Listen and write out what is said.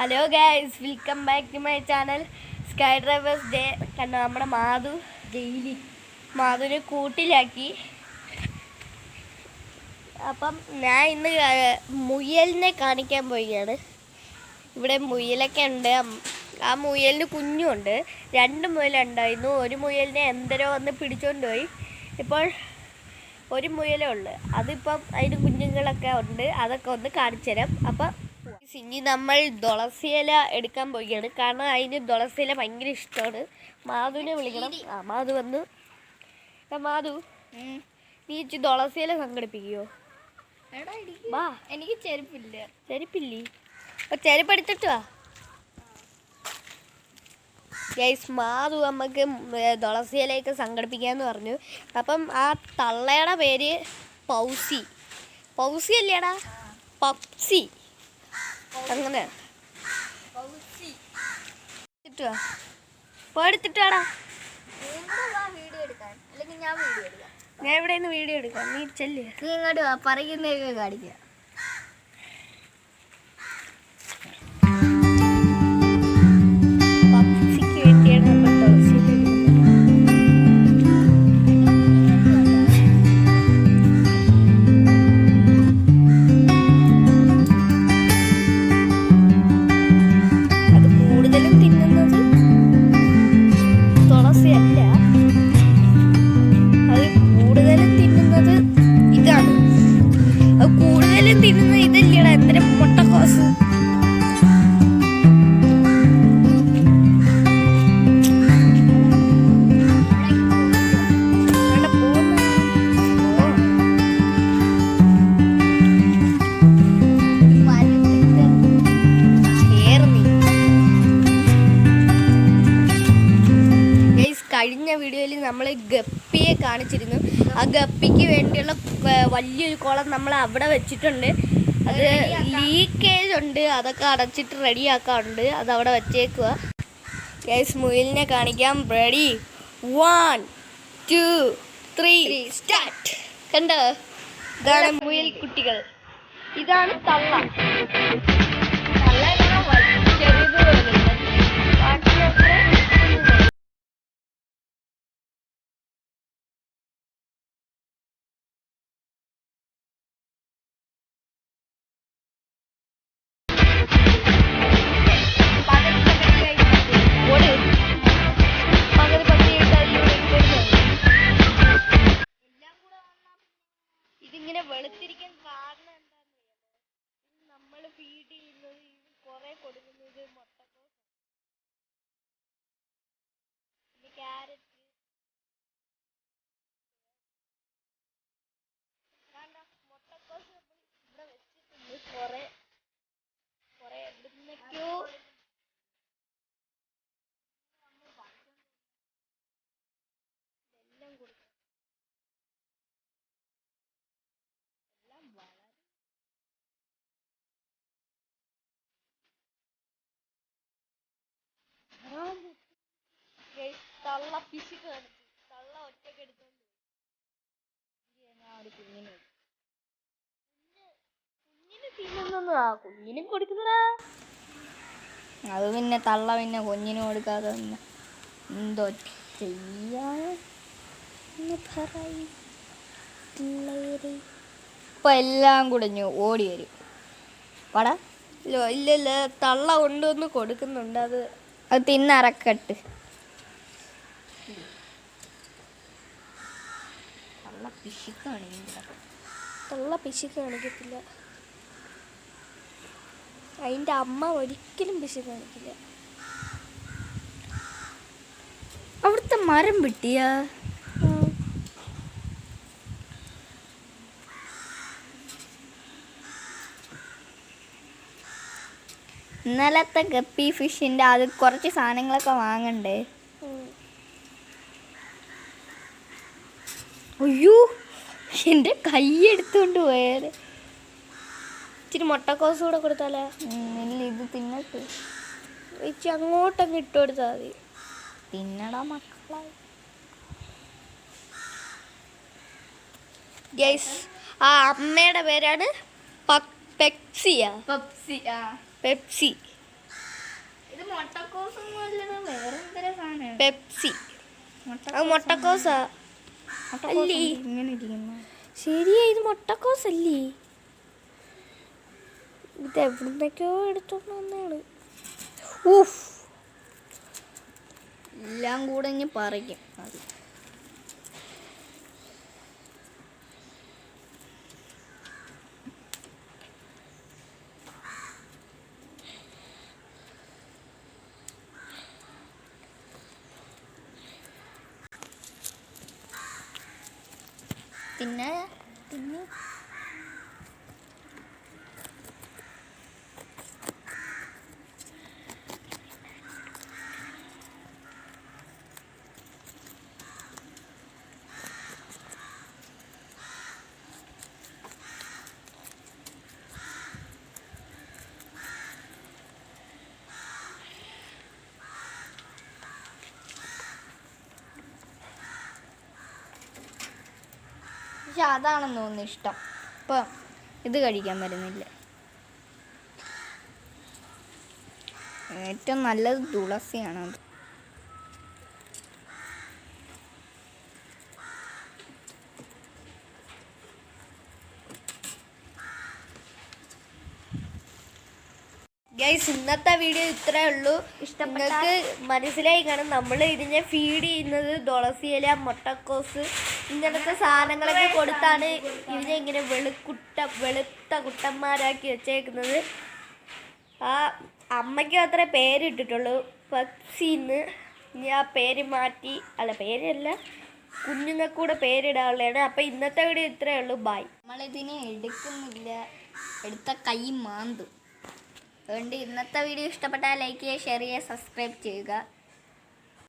Hello guys welcome back to my channel sky drivers day കണ്ട നമ്മുടെ Madhu daily മാധുവിനെ കൂട്ടിലാക്കി. അപ്പം ഞാൻ ഇന്ന് മുയലിനെ കാണിക്കാൻ പോവുകയാണ്. ഇവിടെ മുയലൊക്കെ ഉണ്ട്. ആ മുയലിന് കുഞ്ഞുണ്ട്. രണ്ട് മുയലുണ്ടായിരുന്നു. ഒരു മുയലിനെ എന്തരോ വന്ന് പിടിച്ചോണ്ട് പോയി. ഇപ്പോൾ ഒരു മുയലേ ഉള്ളു. അതിപ്പം അതിന് കുഞ്ഞുങ്ങളൊക്കെ ഉണ്ട്. അതൊക്കെ ഒന്ന് കാണിച്ചു തരാം അപ്പം ഇനി നമ്മൾ തുളസിയില എടുക്കാൻ പോവുകയാണ്. കാരണം അതിന് തുളസിയില ഭയങ്കര ഇഷ്ടമാണ്. മാധുവിനെ വിളിക്കണം. ആ മാധു വന്നു. ആ മാധു. നീ ഇച്ചി തുളസിയില സംഘടിപ്പിക്കുമോ എനിക്ക് വാ. എനിക്ക് ചെരുപ്പില്ല. ചെരുപ്പില്ലേ? അപ്പൊ ചെരുപ്പ് എടുത്തിട്ട് വാ. ഗൈസ് മാധു നമുക്ക് തുളസിയിലേക്ക് സംഘടിപ്പിക്കാന്ന് പറഞ്ഞു. അപ്പം ആ തള്ളയുടെ പേര് പൗസി. പൗസി അല്ലേടാ? പപ്സി. അങ്ങനെ എടുത്തിട്ട് വാ പോ എടുത്തിട്ട് വാടാ ഞാൻ നിന്ന് വീഡിയോ എടുക്കാം. നീ ചെല്ല്. നീ ഇങ്ങോട്ട് പറയുന്നതൊക്കെ കാണിക്കാം. തുളസിയല്ല അത് കൂടുതലും തിന്നുന്നത് ഇതാണ്. അത് കൂടുതലും തിന്നുന്നത് ഇതല്ലേടാ എന്തിനും മുട്ടക്കോസ് വീഡിയോയിൽ നമ്മൾ ഗപ്പിയെ കാണിച്ചിരുന്നു. ആ ഗപ്പിക്ക് വേണ്ടിയുള്ള വലിയൊരു കുളം നമ്മൾ അവിടെ വെച്ചിട്ടുണ്ട്. അത് ലീക്കേജ് ഉണ്ട്. അതൊക്കെ അടച്ചിട്ട് റെഡിയാക്കാറുണ്ട് അത് അവിടെ വെച്ചേക്കുക. ഗൈസ് മുയിലിനെ കാണിക്കാം. Ready one two three start കണ്ടോ? ഇതാണ് മുയിൽ കുട്ടികൾ. ഇതാണ് തള്ള തള്ള. വെളുത്തിരിക്കാൻ കാരണം എന്താണെന്ന് നമ്മൾ ഫീഡ് ചെയ്യുന്നത് കുറെ കൊടുക്കുന്നത് മുട്ടക്കോസ് പിന്നെ ക്യാരറ്റ് വേണ്ട മുട്ടക്കോസ് നമ്മൾ ഇവിടെ വെച്ചിട്ടുണ്ട് കുറെ കുറെ എവിടുന്നൊക്കെയോ എല്ലാം കൊടുക്കും എല്ലാം വളരെ Guys, തള്ള പിശുക്ക് കാണിച്ചു തള്ള ഒറ്റയ്ക്ക് എടുത്തോണ്ട് ഞാൻ ഒരു കുഞ്ഞിന് കുഞ്ഞിന് തിന്നുന്നു കുഞ്ഞിനും കൊടുക്കുന്നടാ അത് പിന്നെ തള്ള പിന്നെ കുഞ്ഞിനും കൊടുക്കാതെ പിന്നെ എന്തോ ചെയ്യാ ഇപ്പൊ എല്ലാം കുടഞ്ഞു ഓടി വരും. പടാ ഇല്ല ഇല്ല തള്ള കൊണ്ടുവന്ന് കൊടുക്കുന്നുണ്ട്. അത് അത് തിന്നറക്കട്ട് തള്ള പിശുക്കാണ് തള്ള പിശുക്ക് കാണിക്കത്തില്ല അതിന്റെ അമ്മ ഒരിക്കലും പിശുക്ക് കാണിക്കില്ല അവിടുത്തെ മരം വിട്ടിയ? ഇന്നലത്തെ ഗപ്പി ഫിഷിന്റെ അത് കുറച്ച് സാധനങ്ങളൊക്കെ വാങ്ങണ്ടേ? അയ്യോ എന്റെ കൈ എടുത്തോണ്ട് പോയത് ഇച്ചിരി മുട്ടക്കോസ് കൂടെ കൊടുത്താലേ? ഇല്ല ഇത് തിന്നിട്ട്. ഇച്ചിരി അങ്ങോട്ടങ്ങ് ഇട്ട് കൊടുത്താൽ മതി. തിന്നടാ മക്കളെ. ഗൈസ് ആ അമ്മയുടെ പേരാണ് പെപ്സി പെപ്സിയാ. പപ്സി ആ. പെപ്സി. വേറെ അത് മുട്ടക്കോസാ. അല്ലേ? ശരിയാ ഇത് മുട്ടക്കോസ് അല്ലേ ഇത് എവിടുന്നൊക്കെയോ എടുത്തോണ്ട് വന്നാണ് ഊഫ് എല്ലാം കൂടെ ഇനി പറയും അത് പിന്നെ പിന്നെ പക്ഷെ അതാണെന്ന് തോന്നുന്നു ഇഷ്ടം. ഇപ്പം ഇത് കഴിക്കാൻ വരുന്നില്ല. ഏറ്റവും നല്ലത് തുളസിയാണ് അത്. ഗൈസ് ഇന്നത്തെ വീഡിയോ ഇത്രേ ഉള്ളൂ. നിങ്ങൾക്ക് മനസ്സിലായി കാണും. നമ്മൾ ഇതിനെ ഫീഡ് ചെയ്യുന്നത് തുളസിയില മുട്ടക്കോസ് ഇങ്ങനത്തെ സാധനങ്ങളൊക്കെ കൊടുത്താണ് ഇവരെ ഇങ്ങനെ വെളുക്കുട്ട വെളുത്ത കുട്ടന്മാരാക്കി വെച്ചേക്കുന്നത്. ആ അമ്മയ്ക്ക് മാത്രമേ പേരിട്ടിട്ടുള്ളൂ പക്ഷിന്ന് ഇനി ആ പേര് മാറ്റി അല്ല പേരല്ല കുഞ്ഞുങ്ങൾക്കൂടെ പേരിടാനുള്ളതാണ്. അപ്പം ഇന്നത്തെ വീഡിയോ ഇത്രയേ ഉള്ളൂ. ബായ് നമ്മളിതിനെ എടുക്കുന്നില്ല. എടുത്ത കൈ മാന്തും. അതുകൊണ്ട് ഇന്നത്തെ വീഡിയോ ഇഷ്ടപ്പെട്ടാൽ ലൈക്ക് ചെയ്യുക ഷെയർ ചെയ്യുക സബ്സ്ക്രൈബ് ചെയ്യുക.